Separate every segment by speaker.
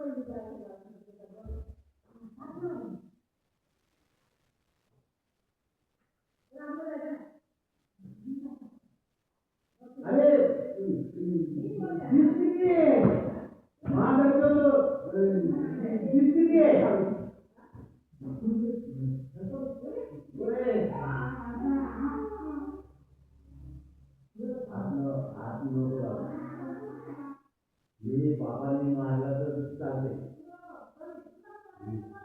Speaker 1: अरे मी बाबांनी मारला तर चालेल.
Speaker 2: हो,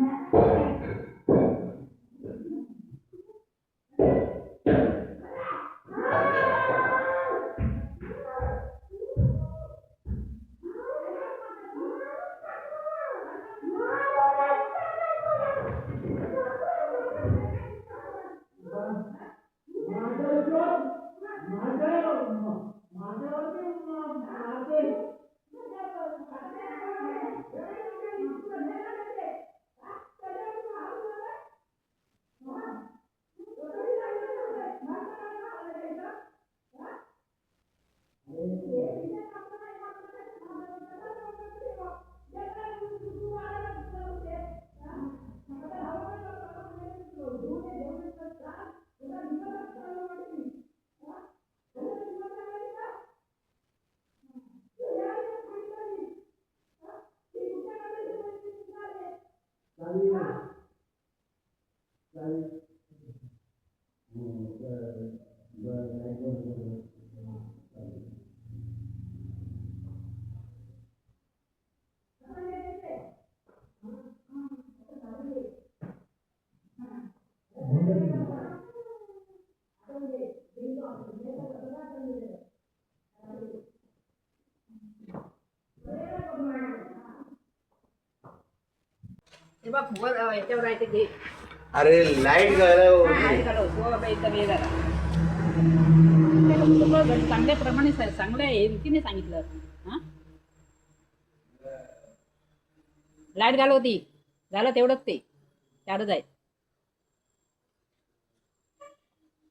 Speaker 2: Yeah. हे बघ वर अं, याच्यावर आहे ते घे
Speaker 1: अरे
Speaker 2: लाइट घाला. चांगल्या प्रमाणे सा- चांगल्या रीतीने सांगितलं. लाइट घालवती झालं तेवढंच ते. चारच आहे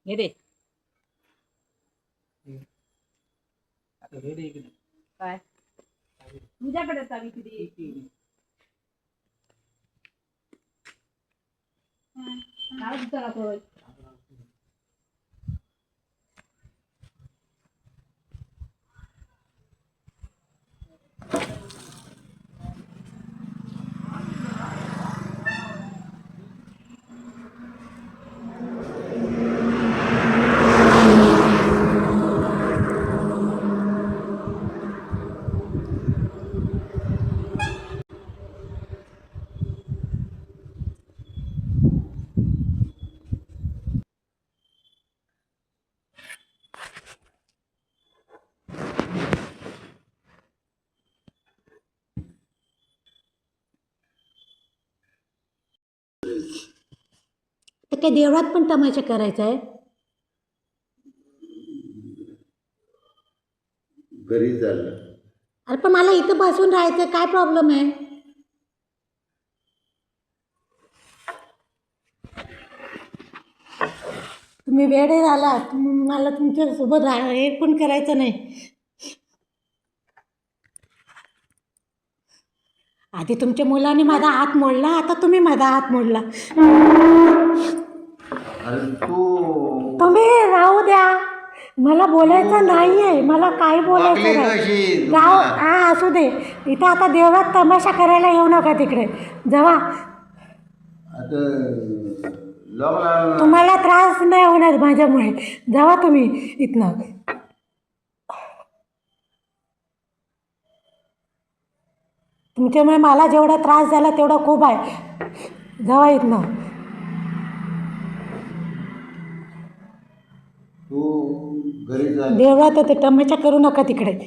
Speaker 2: हे दे. काय? तुझ्याकडे चावी किती? আর দুতলা
Speaker 3: করে? काय देवळात पण तमाशा करायचा आहे?
Speaker 1: घरी चाललं
Speaker 3: अरे पण मला इथं बसून राहायचं काय प्रॉब्लेम आहे? तुम्ही वेडे झाला मला तुमच्यासोबत राहा हे पण करायचं नाही. आधी तुमच्या मुलाने माझा हात मोडला आता तुम्ही माझा हात मोडला.
Speaker 1: अरे तू
Speaker 3: तुम्ही राहू द्या. मला बोलायचं नाही आहे मला काय बोलायचं
Speaker 1: वागली
Speaker 3: नाही.
Speaker 1: कशी
Speaker 3: राहू? हा असू दे. इथं आता देवळात तमाशा करायला येऊ नका तिकडे. जेव्हा
Speaker 1: आता लॉकडाऊन
Speaker 3: तुम्हाला त्रास नाही होणार माझ्यामुळे. जावा तुम्ही इथनं. तुमच्यामुळे मला जेवढा त्रास झाला तेवढा खूप आहे. जावा इथनं. देवळात तर ते टमाच्या करू नका तिकडे.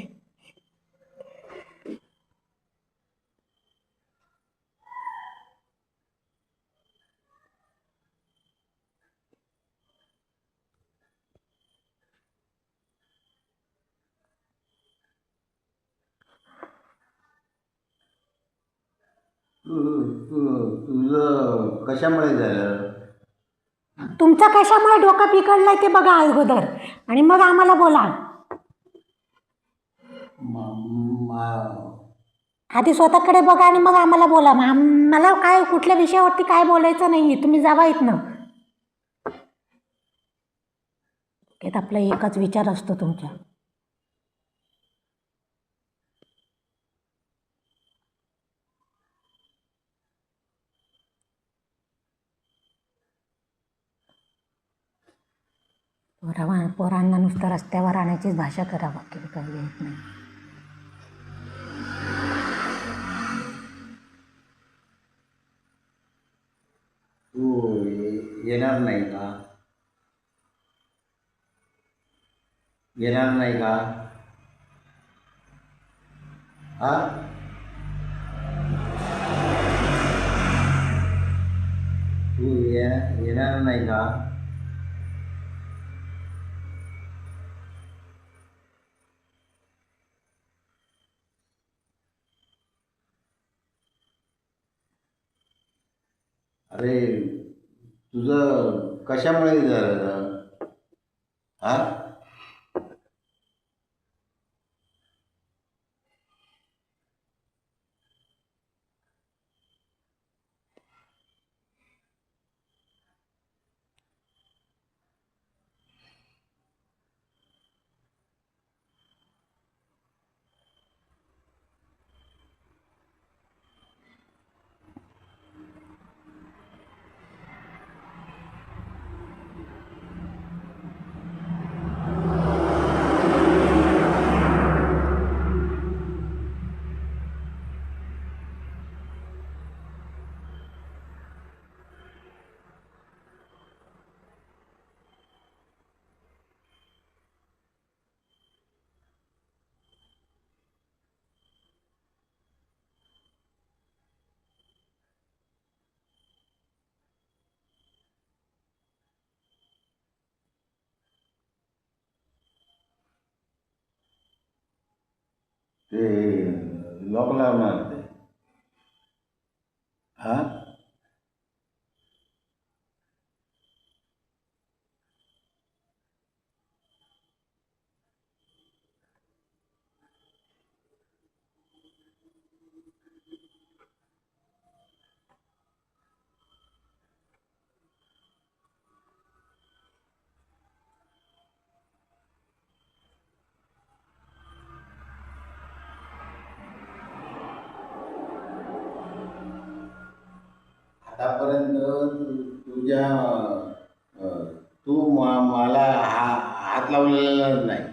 Speaker 1: तू तुझं कशामुळे झालं?
Speaker 3: तुमचं कशामुळे डोकं बिघडलंय ते बघा अगोदर. आणि मग आम्हाला बोला. आधी स्वतःकडे बघा आणि मग आम्हाला बोला. मला काय कुठल्या विषयावरती काय बोलायचं नाही तुम्ही जावा इथनं. आपला एकच विचार असतो तुमच्या. पोरांना नुसतं रस्त्यावर आणायचीच भाषा करावा बाकी काही येत नाही.
Speaker 1: तू येणार नाही का? येणार नाही का? हा तू ये येणार नाही का? अरे तुझं कशामुळे झालं? हा? ते लॉक आतापर्यंत तुझ्या तू मा- मला हा हात लावलेला नाही.